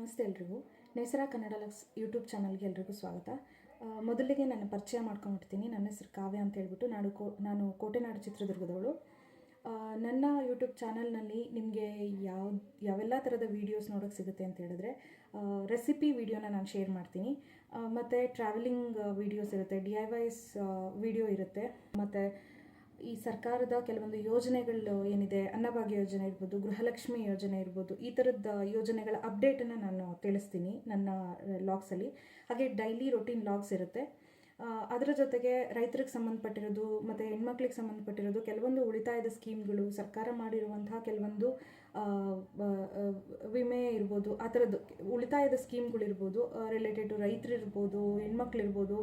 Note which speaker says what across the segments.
Speaker 1: ನಮಸ್ತೆ ಎಲ್ರಿಗೂ. ನೇಸರ Kannada lux YouTube ಚಾನಲ್ಗೆ ಎಲ್ರಿಗೂ ಸ್ವಾಗತ. ಮೊದಲಿಗೆ ನನ್ನ ಪರಿಚಯ ಮಾಡ್ಕೊಂಡ್ಬಿಡ್ತೀನಿ. ನನ್ನ ಹೆಸರು ಕಾವ್ಯ ಅಂತ ಹೇಳ್ಬಿಟ್ಟು ನಾನು ಕೋ, ನಾನು ಕೋಟೆನಾಡು ಚಿತ್ರದುರ್ಗದವಳು. ನನ್ನ ಯೂಟ್ಯೂಬ್ ಚಾನಲ್ನಲ್ಲಿ ನಿಮಗೆ ಯಾವ, ಯಾವೆಲ್ಲ ಥರದ ವೀಡಿಯೋಸ್ ನೋಡೋಕ್ಕೆ ಸಿಗುತ್ತೆ ಅಂತ ಹೇಳಿದ್ರೆ ರೆಸಿಪಿ ವೀಡಿಯೋನ ನಾನು ಶೇರ್ ಮಾಡ್ತೀನಿ. ಮತ್ತು ಟ್ರಾವೆಲಿಂಗ್ ವೀಡಿಯೋಸ್ ಇರುತ್ತೆ, ಡಿ ಐ ವೈಸ್ ವೀಡಿಯೋ ಇರುತ್ತೆ. ಮತ್ತು ಈ ಸರ್ಕಾರದ ಕೆಲವೊಂದು ಯೋಜನೆಗಳು ಏನಿದೆ, ಅನ್ನಭಾಗ್ಯ ಯೋಜನೆ ಇರ್ಬೋದು, ಗೃಹಲಕ್ಷ್ಮಿ ಯೋಜನೆ ಇರ್ಬೋದು, ಈ ಥರದ ಯೋಜನೆಗಳ ಅಪ್ಡೇಟನ್ನು ನಾನು ತಿಳಿಸ್ತೀನಿ ನನ್ನ ಲಾಗ್ಸಲ್ಲಿ ಹಾಗೆ ಡೈಲಿ ರೊಟೀನ್ ಲಾಗ್ಸ್ ಇರುತ್ತೆ. ಅದರ ಜೊತೆಗೆ ರೈತರಿಗೆ ಸಂಬಂಧಪಟ್ಟಿರೋದು ಮತ್ತು ಹೆಣ್ಮಕ್ಳಿಗೆ ಸಂಬಂಧಪಟ್ಟಿರೋದು ಕೆಲವೊಂದು ಉಳಿತಾಯದ ಸ್ಕೀಮ್ಗಳು ಸರ್ಕಾರ ಮಾಡಿರುವಂತಹ ಕೆಲವೊಂದು ವಿಮೆ ಇರ್ಬೋದು, ಆ ಥರದ್ದು ಉಳಿತಾಯದ ಸ್ಕೀಮ್ಗಳಿರ್ಬೋದು ರಿಲೇಟೆಡ್ ಟು ರೈತರಿರ್ಬೋದು ಹೆಣ್ಮಕ್ಳಿರ್ಬೋದು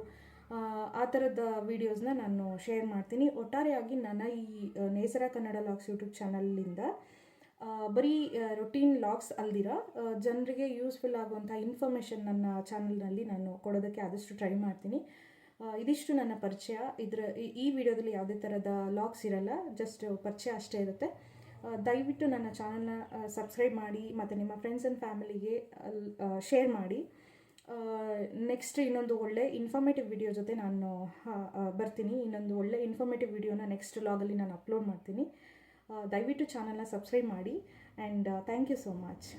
Speaker 1: ಆ, ಥರದ ವೀಡಿಯೋಸ್ನ ನಾನು ಶೇರ್ ಮಾಡ್ತೀನಿ. ಒಟ್ಟಾರೆಯಾಗಿ ನನ್ನ ಈ ನೇಸರ ಕನ್ನಡ ಲಾಗ್ಸ್ ಯೂಟ್ಯೂಬ್ ಚಾನಲಿಂದ ಬರೀ ರೊಟೀನ್ ಲಾಗ್ಸ್ ಅಲ್ದಿರ ಜನರಿಗೆ ಯೂಸ್ಫುಲ್ ಆಗುವಂಥ ಇನ್ಫಾರ್ಮೇಷನ್ ನನ್ನ ಚಾನಲ್ನಲ್ಲಿ ನಾನು ಕೊಡೋದಕ್ಕೆ ಆದಷ್ಟು ಟ್ರೈ ಮಾಡ್ತೀನಿ. ಇದಿಷ್ಟು ನನ್ನ ಪರಿಚಯ. ಇದರ ಈ- ವಿಡಿಯೋದಲ್ಲಿ ಯಾವುದೇ ಥರದ ಲಾಗ್ಸ್ ಇರಲ್ಲ ಜಸ್ಟ್ ಪರಿಚಯ ಅಷ್ಟೇ ಇರುತ್ತೆ. ದಯವಿಟ್ಟು ನನ್ನ ಚಾನಲ್ನ ಸಬ್ಸ್ಕ್ರೈಬ್ ಮಾಡಿ ಮತ್ತು ನಿಮ್ಮ ಫ್ರೆಂಡ್ಸ್ ಆ್ಯಂಡ್ ಫ್ಯಾಮಿಲಿಗೆ ಶೇರ್ ಮಾಡಿ. ನೆಕ್ಸ್ಟ್ ಇನ್ನೊಂದು ಒಳ್ಳೆ ಇನ್ಫಾರ್ಮೇಟಿವ್ ವಿಡಿಯೋ ಜೊತೆ ನಾನು ಬರ್ತೀನಿ. ಇನ್ನೊಂದು ಒಳ್ಳೆ ಇನ್ಫಾರ್ಮೇಟಿವ್ ವಿಡಿಯೋನ ನೆಕ್ಸ್ಟ್ ಲಾಗಲ್ಲಿ ನಾನು ಅಪ್ಲೋಡ್ ಮಾಡ್ತೀನಿ. ದಯವಿಟ್ಟು ಚಾನಲ್ನ ಸಬ್ಸ್ಕ್ರೈಬ್ ಮಾಡಿ. And thank you so much